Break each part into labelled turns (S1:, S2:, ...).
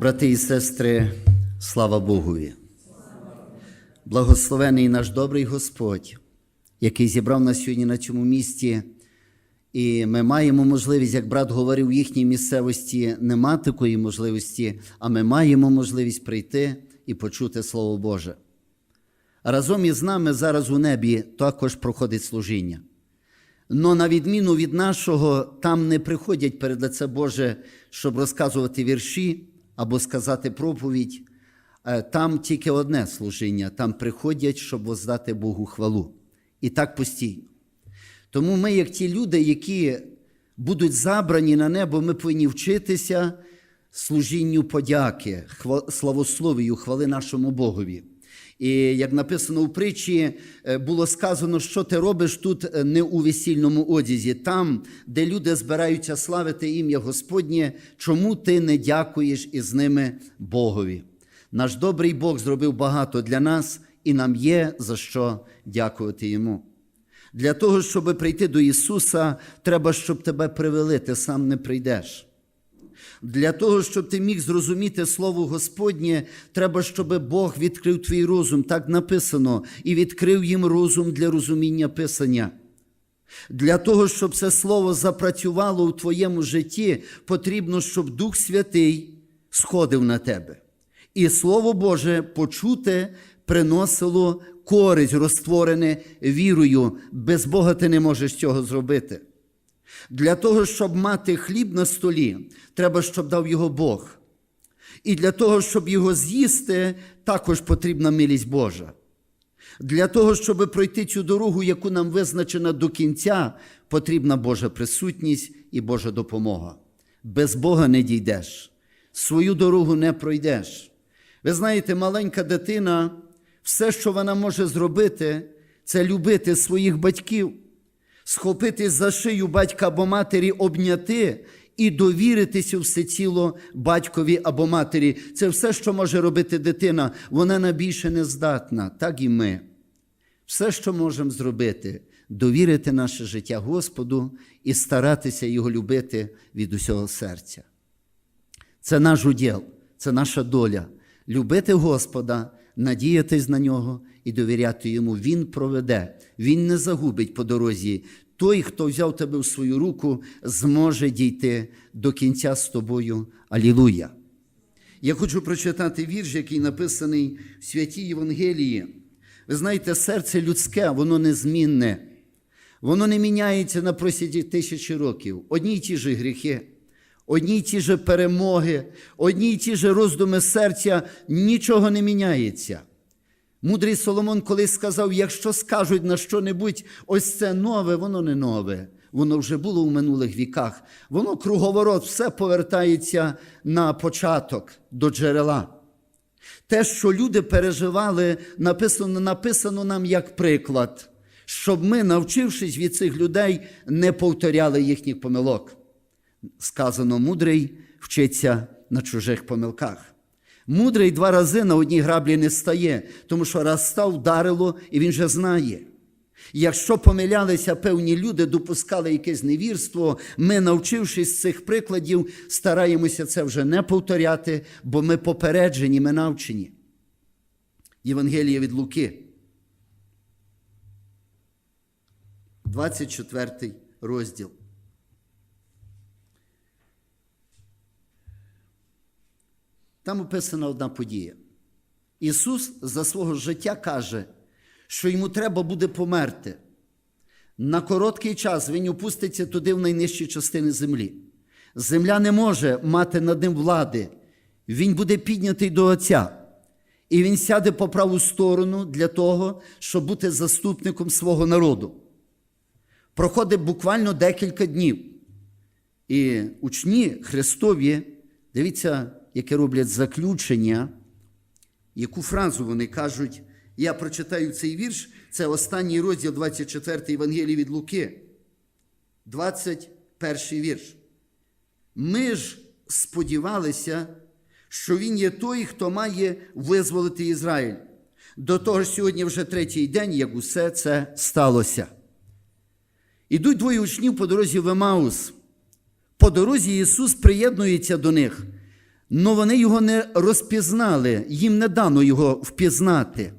S1: Брати і сестри, слава Богові! Благословений наш добрий Господь, який зібрав нас сьогодні на цьому місці. І ми маємо можливість, як брат говорив, в їхній місцевості нема такої можливості, а ми маємо можливість прийти і почути Слово Боже. Разом із нами зараз у небі також проходить служіння. Но на відміну від нашого, там не приходять перед лице Боже, щоб розказувати вірші або сказати проповідь. Е, Там тільки одне служіння, там приходять, щоб воздати Богу хвалу. І так постійно. Тому ми, як ті люди, які будуть забрані на небо, ми повинні вчитися служінню подяки, славословію, хвали нашому Богові. І як написано в притчі, е, було сказано, що ти робиш тут е, не у весільному одязі, там, де люди збираються славити ім'я Господнє, чому ти не дякуєш із ними Богові? Наш добрий Бог зробив багато для нас, і нам є за що дякувати Йому. Для того, щоб прийти до Ісуса, треба, щоб тебе привели, ти сам не прийдеш. Для того, щоб ти міг зрозуміти Слово Господнє, треба, щоб Бог відкрив твій розум, так написано, і відкрив їм розум для розуміння Писання. Для того, щоб це слово запрацювало у твоєму житті, потрібно, щоб Дух Святий сходив на тебе. І Слово Боже почуте приносило користь, розтворене вірою. Без Бога ти не можеш цього зробити. Для того, щоб мати хліб на столі, треба, щоб дав його Бог. І для того, щоб його з'їсти, також потрібна милість Божа. Для того, щоб пройти цю дорогу, яку нам визначена до кінця, потрібна Божа присутність і Божа допомога. Без Бога не дійдеш, свою дорогу не пройдеш. Ви знаєте, маленька дитина, все, що вона може зробити, це любити своїх батьків, схопити за шию батька або матері, обняти і довіритися всеціло батькові або матері. Це все, що може робити дитина. Вона на більше не здатна, так і ми. Все, що можемо зробити, довірити наше життя Господу і старатися Його любити від усього серця. Це наш уділ, це наша доля. Любити Господа, надіятись на нього і довіряти йому. Він проведе, він не загубить по дорозі. Той, хто взяв тебе в свою руку, зможе дійти до кінця з тобою. Алілуя! Я хочу прочитати вірш, який написаний в святій Євангелії. Ви знаєте, серце людське, воно незмінне. Воно не міняється на просіді тисячі років. Одні й ті ж гріхи, одні й ті ж перемоги, одні й ті ж роздуми серця, нічого не міняється. Мудрий Соломон колись сказав: якщо скажуть на що-небудь, ось це нове, воно не нове. Воно вже було в минулих віках. Воно круговорот, все повертається на початок до джерела. Те, що люди переживали, написано, написано нам як приклад, щоб ми, навчившись від цих людей, не повторяли їхніх помилок. Сказано, мудрий вчиться на чужих помилках. Мудрий два рази на одній граблі не стає, тому що раз став, вдарило, і він вже знає. Якщо помилялися певні люди, допускали якесь невірство, ми, навчившись цих прикладів, стараємося це вже не повторяти, бо ми попереджені, ми навчені. Євангелія від Луки. 24 розділ. Там описана одна подія. Ісус за свого життя каже, що йому треба буде померти. На короткий час він опуститься туди в найнижчі частини землі. Земля не може мати над ним влади. Він буде піднятий до Отця. І він сяде по праву сторону для того, щоб бути заступником свого народу. Проходить буквально декілька днів. І учні Христові, дивіться, яке роблять заключення, яку фразу вони кажуть. Я прочитаю цей вірш, це останній розділ 24 Євангелії від Луки. 21 вірш. Ми ж сподівалися, що він є той, хто має визволити Ізраїль. До того ж, сьогодні вже третій день, як усе це сталося. Ідуть двоє учнів по дорозі в Емаус. По дорозі Ісус приєднується до них. Но вони його не розпізнали, їм не дано його впізнати.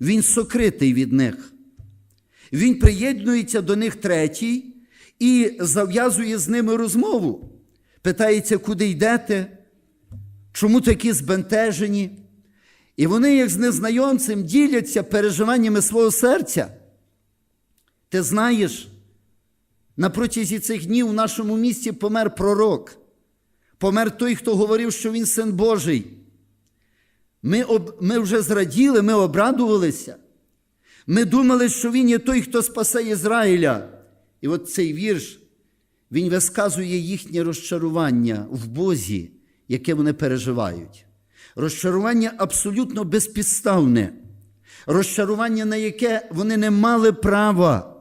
S1: Він сокритий від них. Він приєднується до них третій і зав'язує з ними розмову. Питається, куди йдете, чому такі збентежені. І вони, як з незнайомцем, діляться переживаннями свого серця. Ти знаєш, на протязі цих днів в нашому місті помер пророк, помер той, хто говорив, що він син Божий. Ми, об, ми вже зраділи, ми обрадувалися. Ми думали, що він є той, хто спасе Ізраїля. І от цей вірш, він висказує їхнє розчарування в Бозі, яке вони переживають. Розчарування абсолютно безпідставне, розчарування, на яке вони не мали права.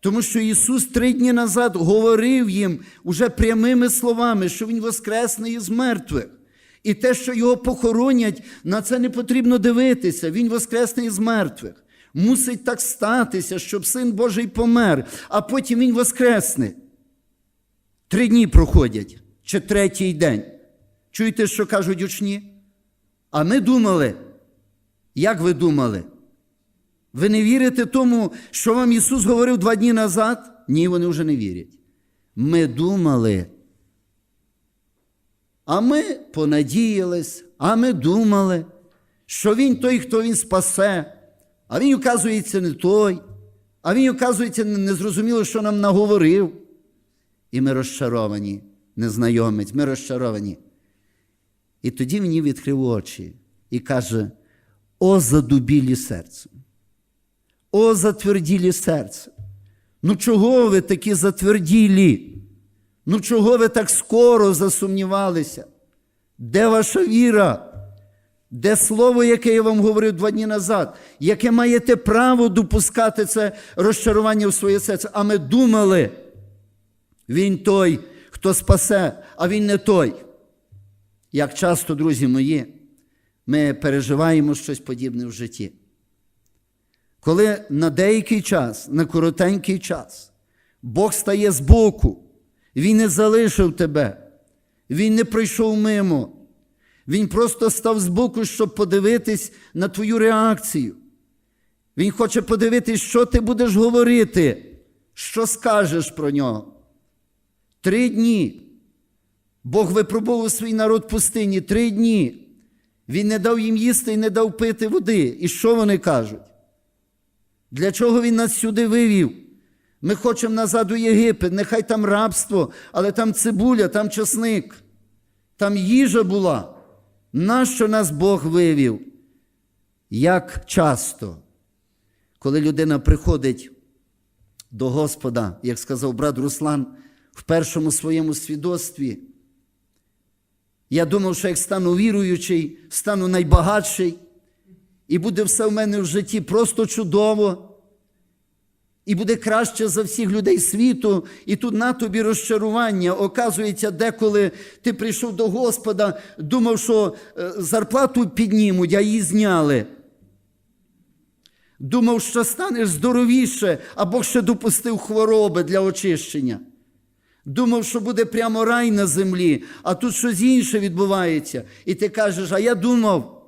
S1: Тому що Ісус три дні назад говорив їм уже прямими словами, що Він воскресне із мертвих. І те, що його похоронять, на це не потрібно дивитися. Він воскресне із мертвих. Мусить так статися, щоб Син Божий помер, а потім Він воскресне. Три дні проходять, чи третій день. Чуєте, що кажуть учні? А ми думали, як ви думали? Ви не вірите тому, що вам Ісус говорив два дні назад? Ні, вони вже не вірять. Ми думали. А ми понадіялись, а ми думали, що Він той, хто Він спасе, а Він, оказується, не той, а Він, оказується, не зрозуміло, що нам наговорив. І ми розчаровані, незнайомець, ми розчаровані. І тоді мені відкрив очі і каже: О, задубілі серцем! О, затверділі серце! Ну чого ви такі затверділі? Ну чого ви так скоро засумнівалися? Де ваша віра? Де слово, яке я вам говорив два дні назад, яке маєте право допускати це розчарування в своє серце? А ми думали, він той, хто спасе, а він не той. Як часто, друзі мої, ми переживаємо щось подібне в житті. Коли на деякий час, на коротенький час, Бог стає збоку, Він не залишив тебе, Він не прийшов мимо, Він просто став збоку, щоб подивитись на твою реакцію. Він хоче подивитись, що ти будеш говорити, що скажеш про нього. Три дні. Бог випробував свій народ в пустині три дні. Він не дав їм їсти і не дав пити води. І що вони кажуть? Для чого він нас сюди вивів? Ми хочемо назад у Єгипет, нехай там рабство, але там цибуля, там часник, там їжа була. Нащо нас Бог вивів? Як часто, коли людина приходить до Господа, як сказав брат Руслан, в першому своєму свідоцтві, я думав, що як стану віруючий, стану найбагатший, і буде все в мене в житті просто чудово. І буде краще за всіх людей світу, і тут на тобі розчарування. Оказується, деколи ти прийшов до Господа, думав, що е, зарплату піднімуть, а її зняли. Думав, що станеш здоровіше, а Бог ще допустив хвороби для очищення. Думав, що буде прямо рай на землі, а тут щось інше відбувається. І ти кажеш, а я думав,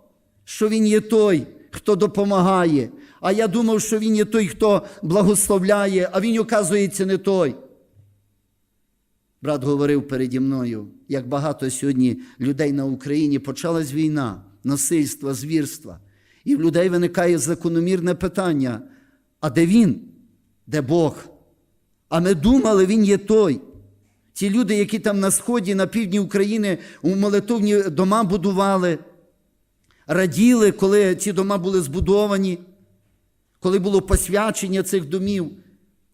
S1: що він є той, хто допомагає. А я думав, що він є той, хто благословляє, а він, оказується, не той. Брат говорив переді мною, як багато сьогодні людей на Україні почалась війна, насильства, звірства. І в людей виникає закономірне питання: а де він? Де Бог? А ми думали, він є той. Ті люди, які там на сході, на півдні України у молитовні дома будували, раділи, коли ці дома були збудовані, коли було посвячення цих домів,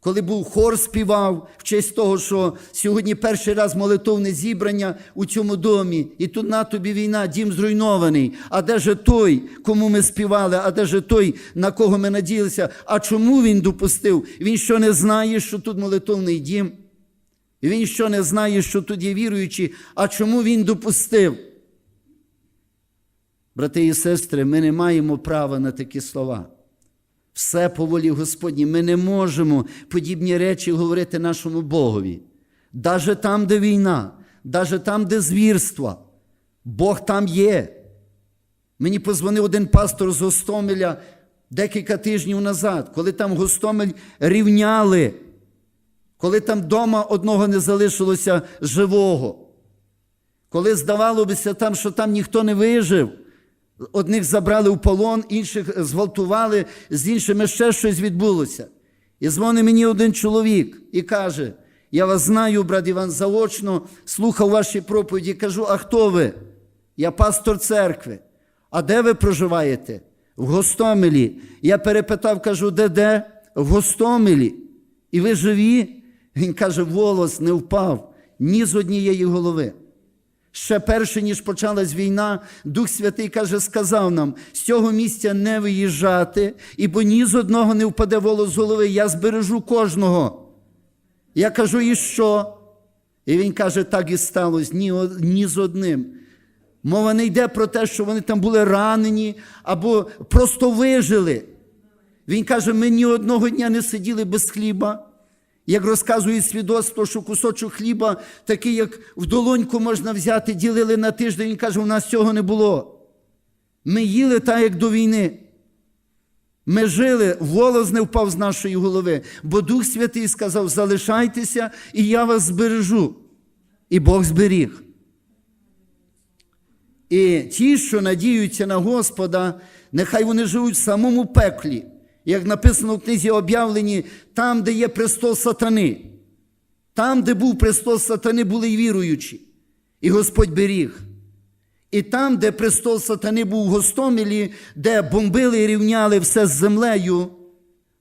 S1: коли був хор співав в честь того, що сьогодні перший раз молитовне зібрання у цьому домі, і тут на тобі війна, дім зруйнований. А де же той, кому ми співали, а де же той, на кого ми надіялися? А чому він допустив? Він що не знає, що тут молитовний дім? Він що не знає, що тут є віруючі, а чому він допустив? Брати і сестри, ми не маємо права на такі слова. Все по волі Господній. Ми не можемо подібні речі говорити нашому Богові. Даже там, де війна, даже там, де звірства. Бог там є. Мені позвонив один пастор з Гостомеля декілька тижнів назад, коли там Гостомель рівняли, коли там дома одного не залишилося живого. Коли здавалося там, що там ніхто не вижив, одних забрали в полон, інших зґвалтували, з іншими ще щось відбулося. І дзвонить мені один чоловік і каже: Я вас знаю, брат Іван, заочно, слухав ваші проповіді. Кажу, а хто ви? Я пастор церкви. А де ви проживаєте? В Гостомелі. Я перепитав, кажу, де де? В Гостомелі. І ви живі? Він каже, волос не впав ні з однієї голови. Ще перше, ніж почалась війна, Дух Святий каже, сказав нам з цього місця не виїжджати, ібо ні з одного не впаде волос з голови, я збережу кожного. Я кажу, і що? І він каже, так і сталося, ні, ні з одним. Мова не йде про те, що вони там були ранені або просто вижили. Він каже, ми ні одного дня не сиділи без хліба. Як розказує свідоцтво, що кусочок хліба, такий, як в долоньку можна взяти, ділили на тиждень. Він каже, у нас цього не було. Ми їли так, як до війни. Ми жили, волос не впав з нашої голови, бо Дух Святий сказав: залишайтеся, і я вас збережу. І Бог зберіг. І ті, що надіються на Господа, нехай вони живуть в самому пеклі, як написано в книзі об'явлені, там, де є престол сатани. Там, де був престол сатани, були й віруючі, і Господь беріг. І там, де престол сатани був в Гостомелі, де бомбили і рівняли все з землею,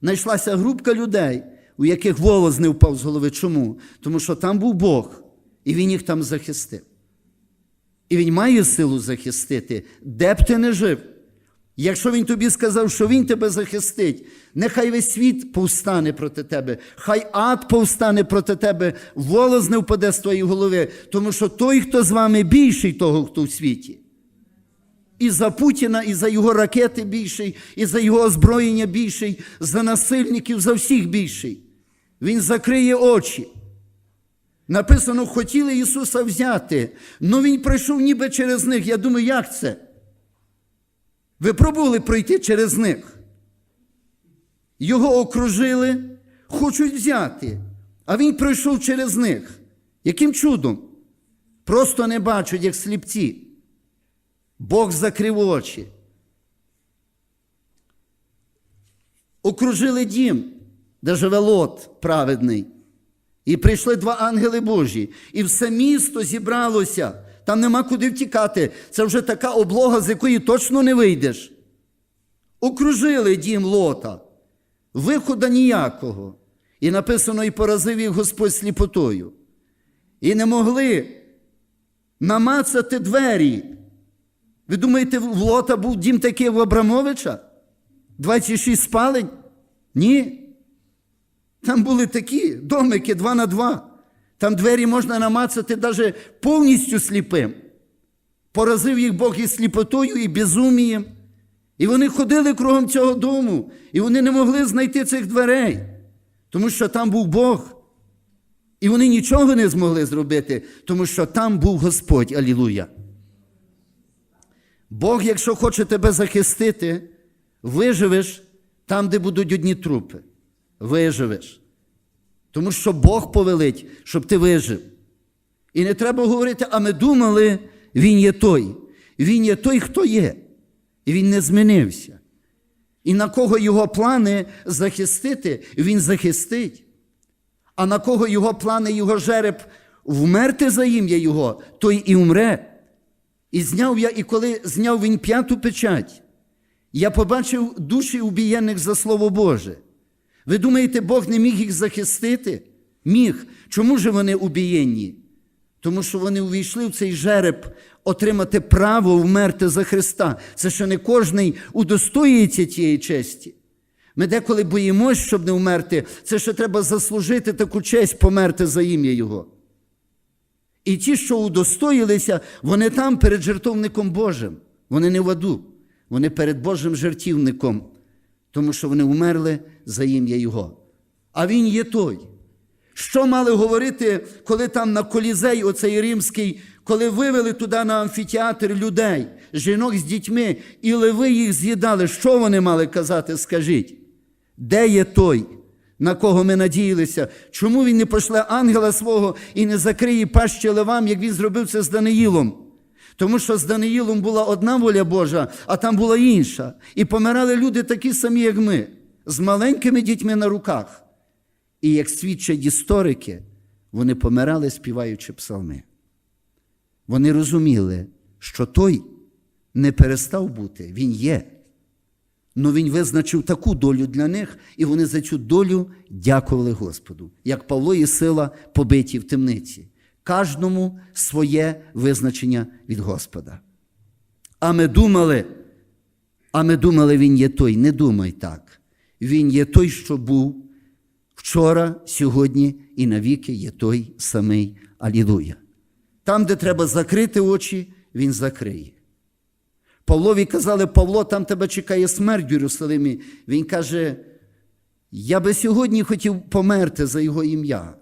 S1: знайшлася групка людей, у яких волос не впав з голови. Чому? Тому що там був Бог, і Він їх там захистив. І він має силу захистити, де б ти не жив. Якщо він тобі сказав, що він тебе захистить, нехай весь світ повстане проти тебе, хай ад повстане проти тебе, волос не впаде з твоєї голови, тому що той, хто з вами більший того, хто в світі. І за Путіна, і за його ракети більший, і за його озброєння більший, за насильників, за всіх більший. Він закриє очі. Написано, хотіли Ісуса взяти, але Він пройшов ніби через них. Я думаю, як це? Ви пробували пройти через них? Його окружили, хочуть взяти, а він пройшов через них. Яким чудом? Просто не бачать, як сліпці. Бог закрив очі. Окружили дім, де живе лот праведний. І прийшли два ангели Божі, і все місто зібралося. Там нема куди втікати. Це вже така облога, з якої точно не вийдеш. Окружили дім лота, виходу ніякого. І написано, і поразив їх Господь сліпотою. І не могли намацати двері. Ви думаєте, в лота був дім такий у Абрамовича? 26 спалень? Ні. Там були такі домики два на два. Там двері можна намацати навіть повністю сліпим. Поразив їх Бог і сліпотою, і безумієм. І вони ходили кругом цього дому, і вони не могли знайти цих дверей, тому що там був Бог. І вони нічого не змогли зробити, тому що там був Господь. Алілуя. Бог, якщо хоче тебе захистити, виживеш там, де будуть одні трупи. Виживеш. Тому що Бог повелить, щоб ти вижив. І не треба говорити, а ми думали, Він є той. Він є той, хто є. І він не змінився. І на кого його плани захистити, він захистить. А на кого його плани, його жереб вмерти за ім'я Його, той і умре. І зняв я, і коли зняв він п'яту печать, я побачив душі убієнних за Слово Боже. Ви думаєте, Бог не міг їх захистити? Міг. Чому ж вони убієнні? Тому що вони увійшли в цей жереб отримати право вмерти за Христа. Це ще не кожний удостоюється тієї честі. Ми деколи боїмось, щоб не вмерти, це ще треба заслужити таку честь померти за ім'я Його. І ті, що удостоїлися, вони там перед жертовником Божим. Вони не в аду, вони перед Божим жертівником, тому що вони вмерли за ім'я Його. А Він є той. Що мали говорити, коли там на колізей, оцей римський коли вивели туди на амфітеатр людей, жінок з дітьми, і леви їх з'їдали, що вони мали казати, скажіть? Де є той, на кого ми надіялися? Чому він не пошле ангела свого і не закриє пащі левам, як він зробив це з Даниїлом? Тому що з Даниїлом була одна воля Божа, а там була інша. І помирали люди такі самі, як ми, з маленькими дітьми на руках. І як свідчать історики, вони помирали, співаючи псалми. Вони розуміли, що той не перестав бути, він є. Но він визначив таку долю для них, і вони за цю долю дякували Господу, як Павло і сила побиті в темниці. Кожному своє визначення від Господа. А ми думали, а ми думали, він є той. Не думай так. Він є той, що був вчора, сьогодні і навіки є той самий Алілуя. Там, де треба закрити очі, він закриє. Павлові казали, Павло, там тебе чекає смерть в Єрусалимі. Він каже, я би сьогодні хотів померти за його ім'я.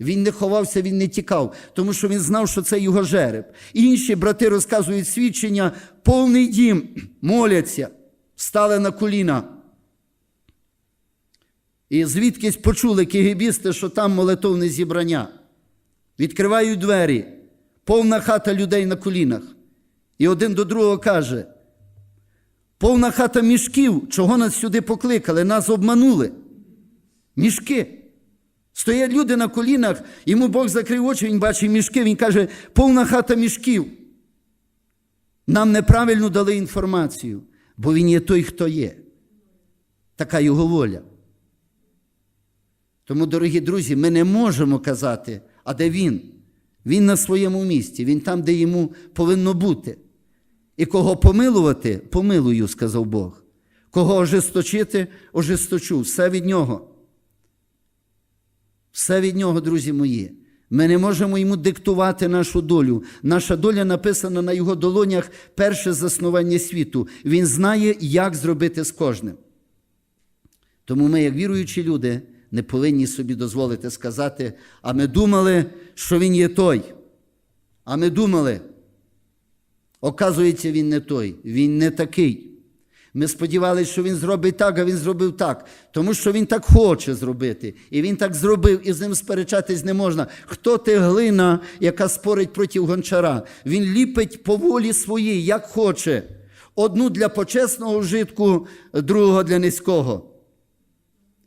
S1: Він не ховався, він не тікав, тому що він знав, що це його жереб. Інші брати розказують свідчення, повний дім, моляться, стали на коліна. І звідкись почули кигибісти, що там молитовне зібрання. Відкривають двері, повна хата людей на колінах. І один до другого каже: повна хата мішків, чого нас сюди покликали, нас обманули. Мішки. Стоять люди на колінах, йому Бог закрив очі, він бачить мішки, він каже, повна хата мішків. Нам неправильно дали інформацію, бо він є той, хто є. Така його воля. Тому, дорогі друзі, ми не можемо казати, а де він? Він на своєму місці, він там, де йому повинно бути. І кого помилувати, помилую, сказав Бог. Кого ожесточити, ожесточу. Все від нього. Все від нього, друзі мої. Ми не можемо йому диктувати нашу долю. Наша доля написана на його долонях перше заснування світу. Він знає, як зробити з кожним. Тому ми, як віруючі люди, не повинні собі дозволити сказати, а ми думали, що він є той. А ми думали, оказується, він не той, він не такий. Ми сподівалися, що він зробить так, а він зробив так, тому що він так хоче зробити. І він так зробив, і з ним сперечатись не можна. Хто ти глина, яка спорить проти гончара? Він ліпить по волі своїй, як хоче. Одну для почесного вжитку, другого для низького.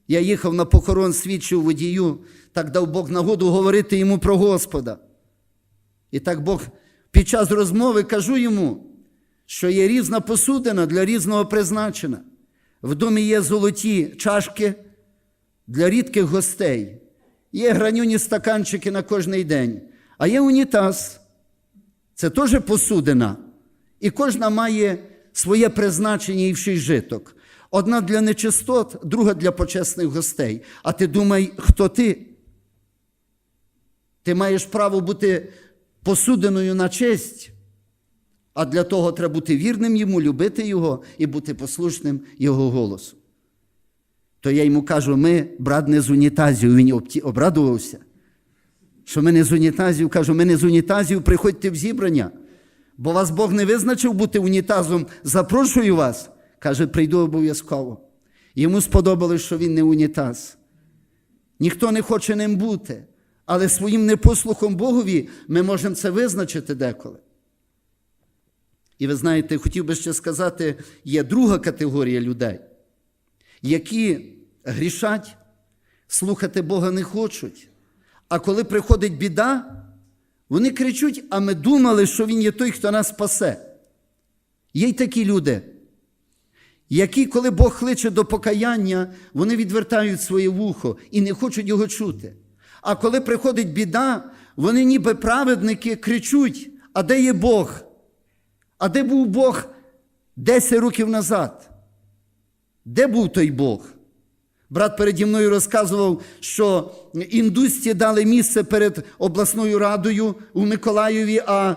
S1: Я їхав на похорон свідчив водію, так дав Бог нагоду говорити йому про Господа. І так Бог під час розмови кажу йому, що є різна посудина для різного призначення. В домі є золоті чашки для рідких гостей, є гранюні стаканчики на кожний день, а є унітаз. Це теж посудина. І кожна має своє призначення і вший житок. Одна для нечистот, друга для почесних гостей. А ти думай, хто ти? Ти маєш право бути посудиною на честь, а для того треба бути вірним йому, любити його і бути послушним його голосу. То я йому кажу: ми, брат, не з унітазів, він обрадувався. Що ми не з унітазів, кажу, ми не з унітазів, приходьте в зібрання, бо вас Бог не визначив бути унітазом, запрошую вас. Каже, прийду обов'язково. Йому сподобалось, що він не унітаз. Ніхто не хоче ним бути, але своїм непослухом Богові ми можемо це визначити деколи. І ви знаєте, хотів би ще сказати, є друга категорія людей, які грішать, слухати Бога не хочуть. А коли приходить біда, вони кричуть, а ми думали, що Він є той, хто нас спасе. Є й такі люди які, коли Бог кличе до покаяння, вони відвертають своє вухо і не хочуть його чути. А коли приходить біда, вони ніби праведники кричуть: а де є Бог? А де був Бог 10 років назад? Де був той Бог? Брат переді мною розказував, що індусті дали місце перед обласною радою у Миколаєві, а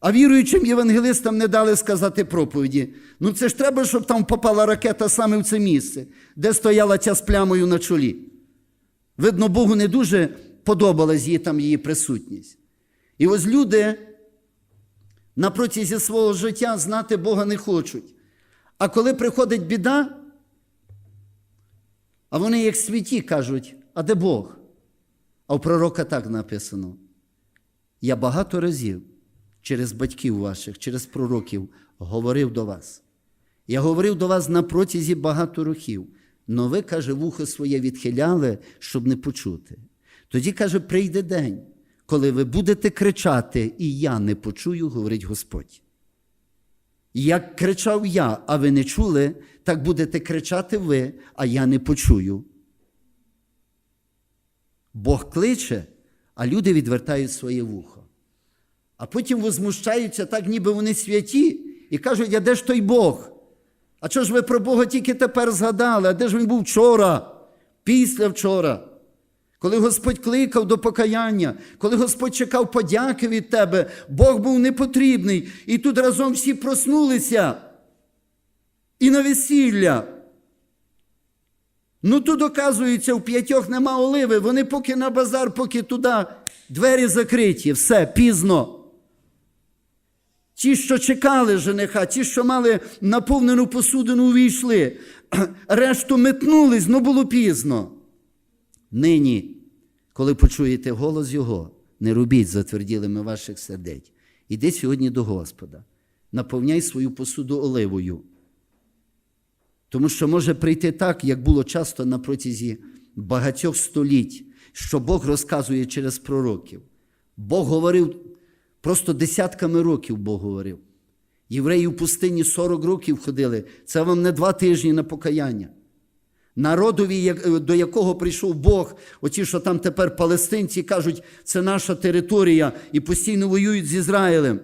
S1: а віруючим євангелистам не дали сказати проповіді. Ну це ж треба, щоб там попала ракета саме в це місце, де стояла ця з плямою на чолі. Видно, Богу не дуже подобалась їй там її присутність. І ось люди на протязі свого життя знати Бога не хочуть. А коли приходить біда, а вони, як святі, кажуть, а де Бог? А у пророка так написано. Я багато разів через батьків ваших, через пророків говорив до вас. Я говорив до вас на протязі багато років, но ви, каже, вухо своє відхиляли, щоб не почути. Тоді, каже, прийде день, коли ви будете кричати, і я не почую, говорить Господь. Як кричав я, а ви не чули, так будете кричати ви, а я не почую. Бог кличе, а люди відвертають своє вухо. А потім возмущаються так, ніби вони святі, і кажуть, а де ж той Бог? А чого ж ви про Бога тільки тепер згадали? А де ж він був вчора, після вчора? Коли Господь кликав до покаяння, коли Господь чекав подяки від тебе, Бог був непотрібний. І тут разом всі проснулися. І на весілля. Ну тут, оказується, у п'ятьох нема оливи. Вони поки на базар, поки туди двері закриті, все, пізно. Ті, що чекали жениха, ті, що мали наповнену посудину, увійшли. Решту метнулись, ну було пізно. Нині, коли почуєте голос Його, не робіть затверділими ваших сердець. Іди сьогодні до Господа, наповняй свою посуду оливою. Тому що може прийти так, як було часто на протязі багатьох століть, що Бог розказує через пророків. Бог говорив просто десятками років Бог говорив. Євреї в пустині 40 років ходили. Це вам не два тижні на покаяння. Народові, до якого прийшов Бог, оті, що там тепер палестинці кажуть, це наша територія і постійно воюють з Ізраїлем.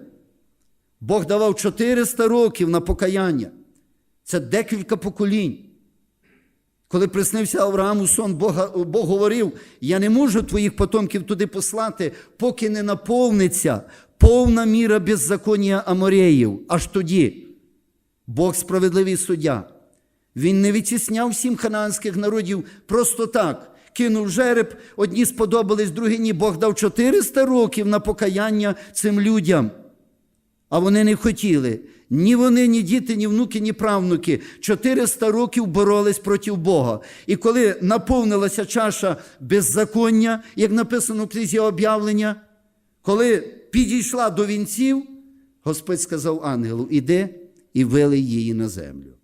S1: Бог давав 400 років на покаяння. Це декілька поколінь. Коли приснився Аврааму сон, Бога, Бог говорив: я не можу твоїх потомків туди послати, поки не наповниться повна міра беззаконня Амореїв. Аж тоді Бог справедливий суддя. Він не відтісняв всім ханаанських народів просто так. Кинув жереб, одні сподобались, другі ні. Бог дав 400 років на покаяння цим людям. А вони не хотіли. Ні вони, ні діти, ні внуки, ні правнуки 400 років боролись проти Бога. І коли наповнилася чаша беззаконня, як написано в книзі об'явлення, коли підійшла до вінців, Господь сказав ангелу: іди і вилий її на землю.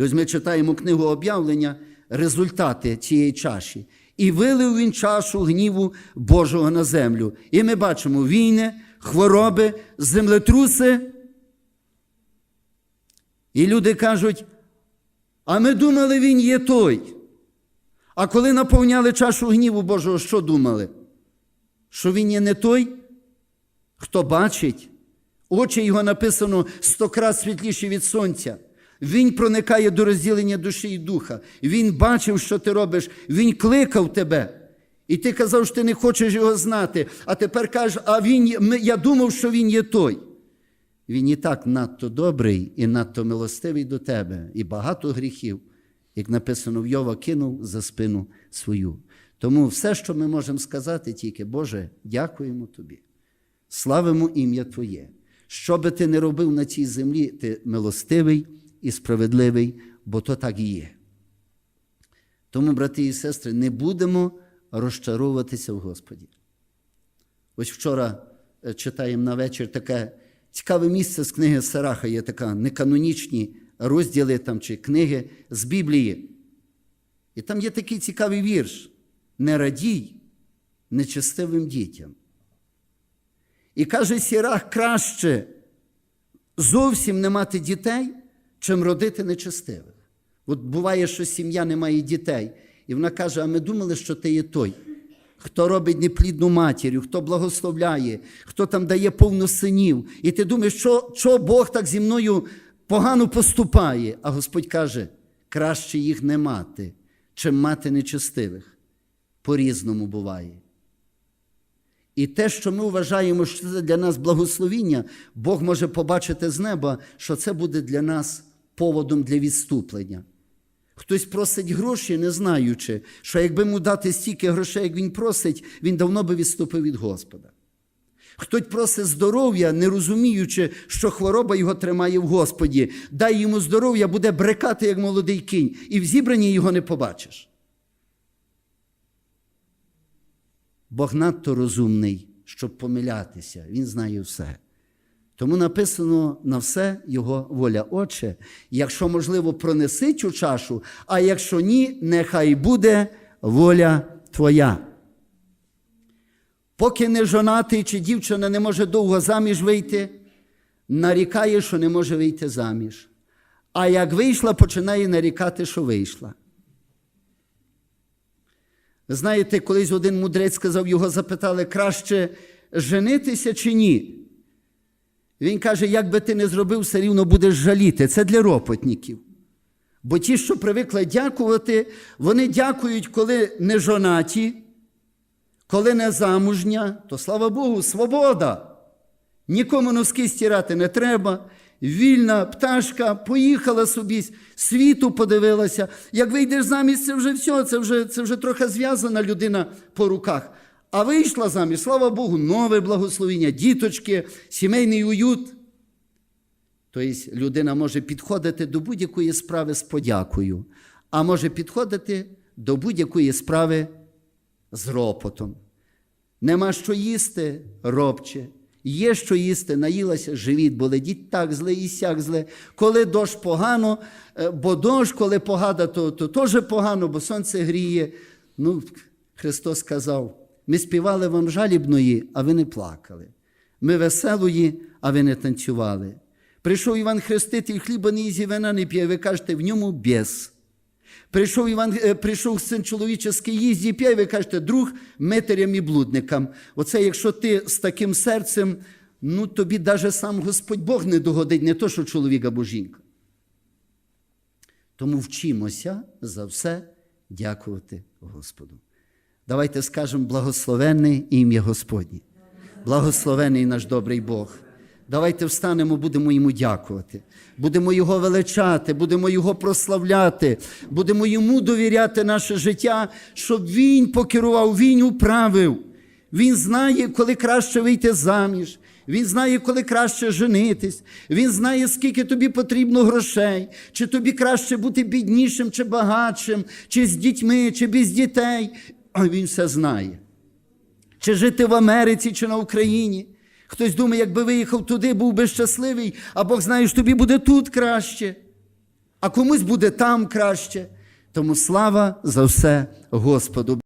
S1: І ось ми читаємо книгу об'явлення, результати цієї чаші. І вилив він чашу гніву Божого на землю. І ми бачимо війни, хвороби, землетруси. І люди кажуть, а ми думали, він є той. А коли наповняли чашу гніву Божого, що думали? Що він є не той, хто бачить. Очі його написано стократ світліші від сонця. Він проникає до розділення душі і духа. Він бачив, що ти робиш, він кликав тебе. І ти казав, що ти не хочеш його знати. А тепер кажеш, а він, я думав, що він є той. Він і так надто добрий і надто милостивий до тебе, і багато гріхів, як написано в Йова, кинув за спину свою. Тому все, що ми можемо сказати, тільки, Боже, дякуємо тобі. Славимо ім'я Твоє. Що би ти не робив на цій землі, ти милостивий і справедливий, бо то так і є. Тому, брати і сестри, не будемо розчаровуватися в Господі. Ось вчора е, читаємо на вечір таке цікаве місце з книги Сараха, є така неканонічні розділи там, чи книги з Біблії. І там є такий цікавий вірш: не радій нечестивим дітям. І каже Сірах, краще зовсім не мати дітей, чим родити нечестивих. От буває, що сім'я не має дітей, і вона каже: а ми думали, що ти є той, хто робить неплідну матір'ю, хто благословляє, хто там дає повну синів. І ти думаєш, що, що Бог так зі мною погано поступає. А Господь каже: краще їх не мати, чим мати нечестивих. По-різному буває. І те, що ми вважаємо, що це для нас благословіння, Бог може побачити з неба, що це буде для нас поводом для відступлення. Хтось просить гроші, не знаючи, що якби йому дати стільки грошей, як він просить, він давно би відступив від Господа. Хтось просить здоров'я, не розуміючи, що хвороба його тримає в Господі. Дай йому здоров'я, буде брекати, як молодий кінь, і в зібранні його не побачиш. Бог надто розумний, щоб помилятися. Він знає все. Тому написано на все його воля. Отче, якщо можливо, пронеси цю чашу, а якщо ні, нехай буде воля Твоя. Поки не жонатий чи дівчина не може довго заміж вийти, нарікає, що не може вийти заміж. А як вийшла, починає нарікати, що вийшла. Ви знаєте, колись один мудрець сказав, його запитали, краще женитися чи ні? Він каже, як би ти не зробив, все рівно будеш жаліти. Це для ропотників. Бо ті, що привикли дякувати, вони дякують, коли не жонаті, коли не замужня, то слава Богу, свобода. Нікому носки стирати не треба. Вільна пташка поїхала собі, світу подивилася. Як вийдеш замість, це вже все, це вже, це вже трохи зв'язана людина по руках. А вийшла заміж, слава Богу, нове благословіння, діточки, сімейний уют. Тобто людина може підходити до будь-якої справи з подякою, а може підходити до будь-якої справи з ропотом. Нема що їсти, робче. Є що їсти, наїлася, живіт болить, так зле і сяк зле. Коли дощ погано, е, бо дощ, коли погада, то, то теж погано, бо сонце гріє. Ну, Христос сказав: ми співали вам жалібної, а ви не плакали. Ми веселої, а ви не танцювали. Прийшов Іван Хреститель, хліба не їсть і вина не п'є, ви кажете, в ньому бєс. Прийшов Іван, е, прийшов син чоловіческий їсть і п'є, ви кажете, друг митерям і блудникам. Оце якщо ти з таким серцем, ну тобі навіть сам Господь Бог не догодить, не то, що чоловік або жінка. Тому вчимося за все дякувати Господу. Давайте скажемо благословенне ім'я Господнє. Благословений наш добрий Бог. Давайте встанемо, будемо йому дякувати, будемо його величати, будемо його прославляти, будемо йому довіряти наше життя, щоб він покерував, він управив. Він знає, коли краще вийти заміж. Він знає, коли краще женитись. Він знає, скільки тобі потрібно грошей, чи тобі краще бути біднішим, чи багатшим, чи з дітьми, чи без дітей. А він все знає. Чи жити в Америці, чи на Україні. Хтось думає, якби виїхав туди, був би щасливий, а Бог знає, що тобі буде тут краще, а комусь буде там краще. Тому слава за все Господу.